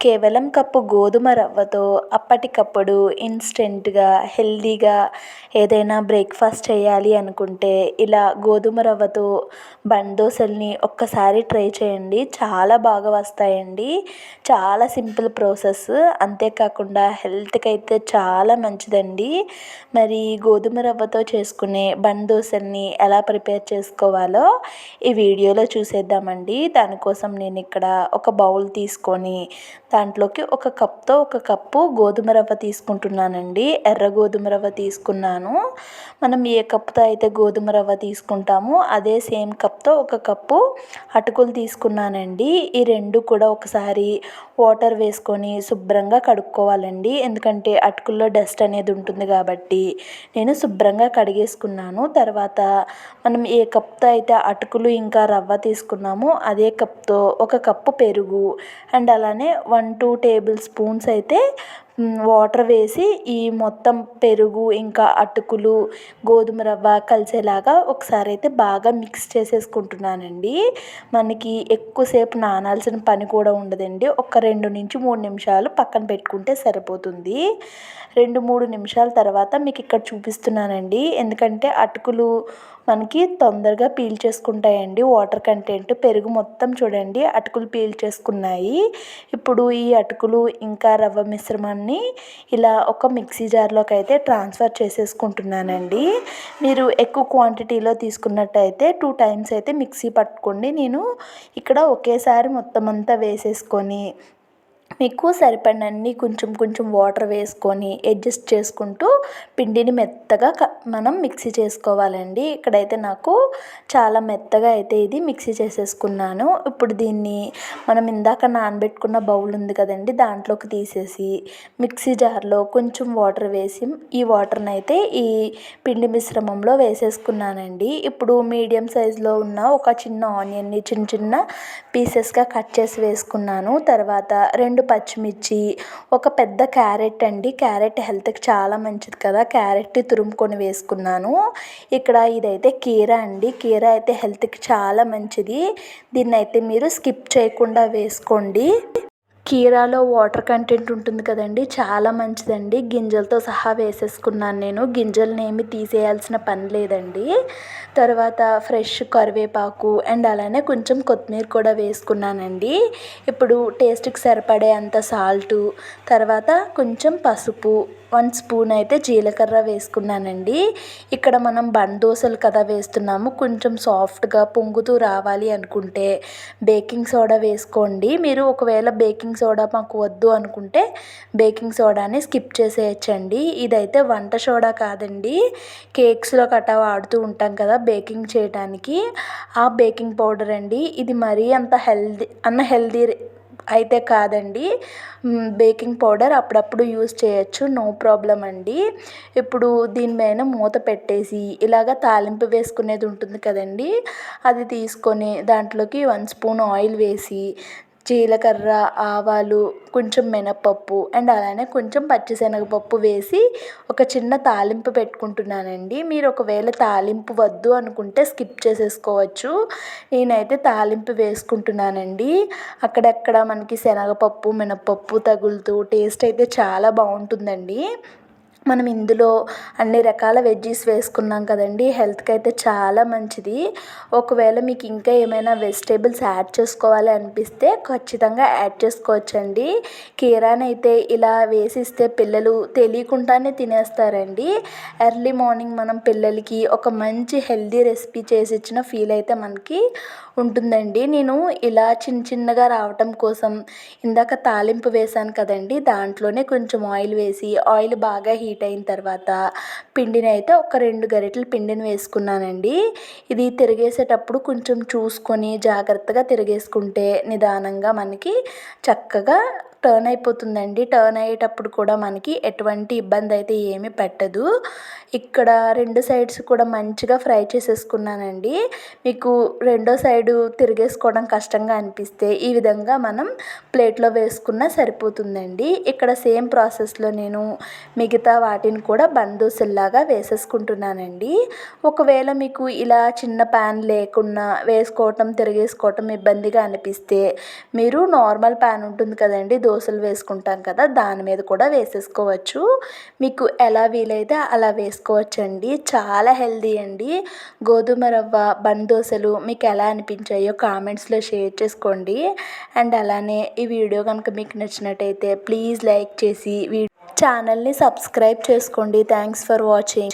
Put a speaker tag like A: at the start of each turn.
A: కేవలం కప్పు గోధుమ రవ్వతో అప్పటికప్పుడు ఇన్స్టెంట్గా హెల్దీగా ఏదైనా బ్రేక్ఫాస్ట్ చేయాలి అనుకుంటే ఇలా గోధుమ రవ్వతో దోశల్ని ఒక్కసారి ట్రై చేయండి. చాలా బాగా వస్తాయండి. చాలా సింపుల్ ప్రాసెస్. అంతేకాకుండా హెల్త్కి అయితే చాలా మంచిదండి. మరి గోధుమ రవ్వతో చేసుకునే దోశల్ని ఎలా ప్రిపేర్ చేసుకోవాలో ఈ వీడియోలో చూసేద్దామండి. దానికోసం నేను ఇక్కడ ఒక బౌల్ తీసుకొని దాంట్లోకి ఒక కప్తో ఒక కప్పు గోధుమ రవ్వ తీసుకుంటున్నానండి. ఎర్ర గోధుమ రవ్వ తీసుకున్నాను. మనం ఏ కప్తో అయితే గోధుమ రవ్వ తీసుకుంటామో అదే సేమ్ కప్తో ఒక కప్పు అటుకులు తీసుకున్నానండి. ఈ రెండు కూడా ఒకసారి వాటర్ వేసుకొని శుభ్రంగా కడుక్కోవాలండి. ఎందుకంటే అటుకుల్లో డస్ట్ అనేది ఉంటుంది కాబట్టి నేను శుభ్రంగా కడిగేసుకున్నాను. తర్వాత మనం ఏ కప్తో అయితే అటుకులు ఇంకా రవ్వ తీసుకున్నామో అదే కప్తో ఒక కప్పు పెరుగు. అండ్ అలానే వన్ టూ టేబుల్ స్పూన్స్ అయితే వాటర్ వేసి ఈ మొత్తం పెరుగు ఇంకా అటుకులు గోధుమ రవ్వ కలిసేలాగా ఒకసారి అయితే బాగా మిక్స్ చేసేసుకుంటున్నానండి. మనకి ఎక్కువసేపు నానాల్సిన పని కూడా ఉండదండి. ఒక రెండు నుంచి మూడు నిమిషాలు పక్కన పెట్టుకుంటే సరిపోతుంది. రెండు మూడు నిమిషాల తర్వాత మీకు ఇక్కడ చూపిస్తున్నానండి. ఎందుకంటే అటుకులు మనకి తొందరగా పీల్ చేసుకుంటాయండి. వాటర్ కంటెంట్ పెరుగు మొత్తం చూడండి. అటుకులు పీల్ చేసుకున్నాయి. ఇప్పుడు ఈ అటుకులు ఇంకా రవ్వ మిశ్రమాన్ని ఇలా ఒక మిక్సీ జార్లోకి అయితే ట్రాన్స్ఫర్ చేసేసుకుంటున్నానండి. మీరు ఎక్కువ క్వాంటిటీలో తీసుకున్నట్టయితే టూ టైమ్స్ అయితే మిక్సీ పట్టుకోండి. నేను ఇక్కడ ఒకేసారి మొత్తం అంతా వేసేసుకొని మీకు సరిపడినన్ని కొంచెం కొంచెం వాటర్ వేసుకొని అడ్జస్ట్ చేసుకుంటూ పిండిని మెత్తగా మనం మిక్సీ చేసుకోవాలండి. ఇక్కడైతే నాకు చాలా మెత్తగా అయితే ఇది మిక్సీ చేసేసుకున్నాను. ఇప్పుడు దీన్ని మనం ఇందాక నానబెట్టుకున్న బౌల్ ఉంది కదండి దాంట్లోకి తీసేసి మిక్సీ జార్లో కొంచెం వాటర్ వేసి ఈ వాటర్ని అయితే ఈ పిండి మిశ్రమంలో వేసేసుకున్నానండి. ఇప్పుడు మీడియం సైజులో ఉన్న ఒక చిన్న ఆనియన్ని చిన్న చిన్న పీసెస్గా కట్ చేసి వేసుకున్నాను. తర్వాత రెండు పచ్చిమిర్చి ఒక పెద్ద క్యారెట్ అండి. క్యారెట్ హెల్త్కి చాలా మంచిది కదా. క్యారెట్ తురుముకొని వేసుకున్నాను. ఇక్కడ ఇదైతే కీర అండి. కీర అయితే హెల్త్కి చాలా మంచిది. దీన్ని అయితే మీరు స్కిప్ చేయకుండా వేసుకోండి. కీరాలో వాటర్ కంటెంట్ ఉంటుంది కదండి చాలా మంచిదండి. గింజలతో సహా వేసేసుకున్నాను నేను. గింజల్ని ఏమి తీసేయాల్సిన పని లేదండి. తర్వాత ఫ్రెష్ కరివేపాకు అండ్ అలానే కొంచెం కొత్తిమీర కూడా వేసుకున్నానండి. ఇప్పుడు టేస్ట్కి సరిపడే అంత సాల్టు తర్వాత కొంచెం పసుపు వన్ స్పూన్ అయితే జీలకర్ర వేసుకున్నానండి. ఇక్కడ మనం బన్ దోశలు కదా వేస్తున్నాము. కొంచెం సాఫ్ట్గా పొంగుతూ రావాలి అనుకుంటే బేకింగ్ సోడా వేసుకోండి. మీరు ఒకవేళ బేకింగ్ సోడా మాకు వద్దు అనుకుంటే బేకింగ్ సోడాని స్కిప్ చేసేయచ్చండి. ఇదైతే వంట సోడా కాదండి. కేక్స్లో కట్టా వాడుతూ ఉంటాం కదా బేకింగ్ చేయడానికి ఆ బేకింగ్ పౌడర్ అండి. ఇది మరీ అంత హెల్దీ అన్న హెల్దీ అయితే కాదండి. బేకింగ్ పౌడర్ అప్పుడప్పుడు యూస్ చేయొచ్చు. నో ప్రాబ్లం అండి. ఇప్పుడు దీనిపైన మూత పెట్టేసి ఇలాగ తాలింపు వేసుకునేది ఉంటుంది కదండి. అది తీసుకొని దాంట్లోకి వన్ స్పూన్ ఆయిల్ వేసి జీలకర్ర ఆవాలు కొంచెం మినపప్పు అండ్ అలానే కొంచెం పచ్చిశనగపప్పు వేసి ఒక చిన్న తాలింపు పెట్టుకుంటున్నానండి. మీరు ఒకవేళ తాలింపు వద్దు అనుకుంటే స్కిప్ చేసేసుకోవచ్చు. నేనైతే తాలింపు వేసుకుంటున్నానండి. అక్కడక్కడ మనకి శనగపప్పు మినపప్పు తగులుతూ టేస్ట్ అయితే చాలా బాగుంటుందండి. మనం ఇందులో అన్ని రకాల వెజ్జీస్ వేసుకున్నాం కదండి. హెల్త్కి అయితే చాలా మంచిది. ఒకవేళ మీకు ఇంకా ఏమైనా వెజిటేబుల్స్ యాడ్ చేసుకోవాలి అనిపిస్తే ఖచ్చితంగా యాడ్ చేసుకోవచ్చండి. కీరాని అయితే ఇలా వేసిస్తే పిల్లలు తెలియకుండానే తినేస్తారండి. ఎర్లీ మార్నింగ్ మనం పిల్లలకి ఒక మంచి హెల్దీ రెసిపీ చేసి ఇచ్చిన ఫీల్ అయితే మనకి ఉంటుందండి. నేను ఇలా చిన్న చిన్నగా రావటం కోసం ఇందాక తాలింపు వేసాను కదండి. దాంట్లోనే కొంచెం ఆయిల్ వేసి ఆయిల్ బాగా హీట్ అయిన తర్వాత పిండిని అయితే ఒక రెండు గరిటెలు పిండిని వేసుకున్నానండి. ఇది తిరిగేసేటప్పుడు కొంచెం చూసుకొని జాగ్రత్తగా తిరిగేసుకుంటే నిదానంగా మనకి చక్కగా టర్న్ అయిపోతుందండి. టర్న్ అయ్యేటప్పుడు కూడా మనకి ఎటువంటి ఇబ్బంది అయితే ఏమీ పెట్టదు. ఇక్కడ రెండు సైడ్స్ కూడా మంచిగా ఫ్రై చేసేసుకున్నానండి. మీకు రెండో సైడు తిరిగేసుకోవడం కష్టంగా అనిపిస్తే ఈ విధంగా మనం ప్లేట్లో వేసుకున్న సరిపోతుందండి. ఇక్కడ సేమ్ ప్రాసెస్లో నేను మిగతా వాటిని కూడా బందోసుల్లాగా వేసేసుకుంటున్నానండి. ఒకవేళ మీకు ఇలా చిన్న ప్యాన్ లేకున్నా వేసుకోవటం తిరిగేసుకోవటం ఇబ్బందిగా అనిపిస్తే మీరు నార్మల్ ప్యాన్ ఉంటుంది కదండి దోశలు వేసుకుంటాం కదా దాని మీద కూడా వేసేసుకోవచ్చు. మీకు ఎలా వీలైతే అలా వేసుకోవచ్చండి. చాలా హెల్దీ అండి. గోధుమ రవ్వ బన్ దోశలు మీకు ఎలా అనిపించాయో కామెంట్స్లో షేర్ చేసుకోండి. అండ్ అలానే ఈ వీడియో కనుక మీకు నచ్చినట్టయితే ప్లీజ్ లైక్ చేసి వీ ఛానల్ని సబ్స్క్రైబ్ చేసుకోండి. Thanks for watching.